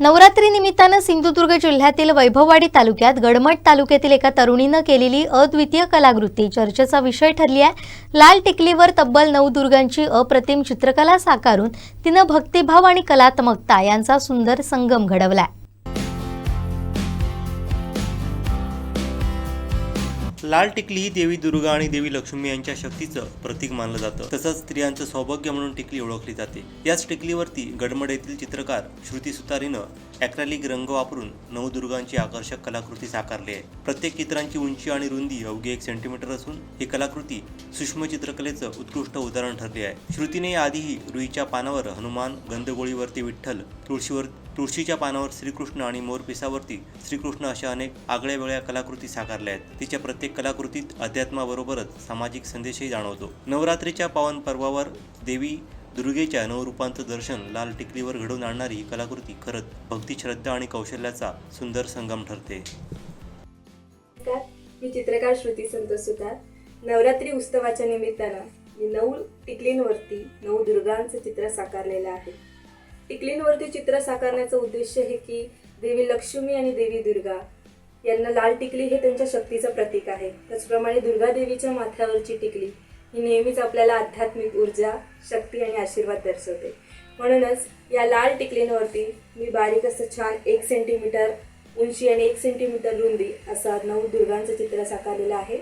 नवरात्री निमित्तानं सिंधुदुर्ग जिल्ह्यातील वैभववाडी तालुक्यात गडमट तालुक्यातील एका तरुणीनं केलेली अद्वितीय कलाकृती. चर्चेचा विषय ठरली आहे. लाल टिकलीवर तब्बल नऊ दुर्गांची अप्रतिम चित्रकला साकारून तिनं भक्तिभाव आणि कलात्मकता यांचा सुंदर संगम घडवलाय. लाल टिकली ही देवी दुर्गा आणि देवी लक्ष्मी यांच्या शक्तीचं प्रतीक मानलं जातं. तसंच स्त्रियांचं सौभाग्य म्हणून टिकली ओळखली जाते. याच टिकलीवरती गडमड येथील चित्रकार श्रुती सुतारीनं अॅक्रॅलिक रंग वापरून नवदुर्गांची आकर्षक कलाकृती साकारली आहे. प्रत्येक चित्रांची उंची आणि रुंदी अवघी एक सेंटीमीटर असून ही कलाकृती सूक्ष्म चित्रकलेचं उत्कृष्ट उदाहरण ठरले आहे. श्रुतीने आधीही रुईच्या पानावर हनुमान गंधगोळीवरती विठ्ठल तुळशीवर तुळशीच्या पानावर श्रीकृष्ण आणि मोरपिसावरती श्रीकृष्ण अशा अनेक आगळ्या वेगळ्या कलाकृती साकारल्या आहेत. तिच्या प्रत्येक कलाकृतीत अध्यात्माबरोबरच सामाजिक संदेशही जाणवतो. नवरात्रीच्या पावन पर्वावर देवी दुर्गेच्या नवरूपांचं दर्शन लाल टिकलीवर घडवून आणणारी ही कलाकृती खरंच भक्ती श्रद्धा आणि कौशल्याचा सुंदर संगम ठरते. मी चित्रकार श्रुती संतोष सुतार. नवरात्री उत्सवाच्या निमित्तानं मी नऊ टिकलींवरती नऊ दुर्गांचं चित्र साकारलेलं आहे. टिकलींवरती चित्र साकारण्याचं उद्देश हे की देवी लक्ष्मी आणि देवी दुर्गा यांना लाल टिकली हे त्यांच्या शक्तीचं प्रतीक आहे. त्याचप्रमाणे दुर्गादेवीच्या माथ्यावरची टिकली ही नेहमीच आपल्याला आध्यात्मिक ऊर्जा शक्ती आणि आशीर्वाद दर्शवते. म्हणूनच या लाल टिकलींवरती मी बारीक असं छान एक सेंटीमीटर उंची आणि एक सेंटीमीटर रुंदी असं नऊ दुर्गांचं चित्र साकारलेलं आहे.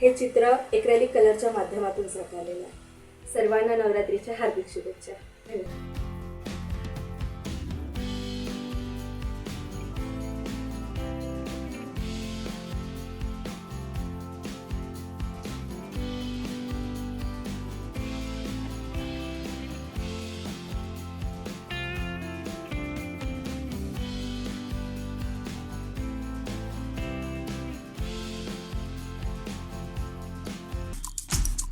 हे चित्र एक्रेलिक कलरच्या माध्यमातून साकारलेलं आहे. सर्वांना नवरात्रीच्या हार्दिक शुभेच्छा. धन्यवाद.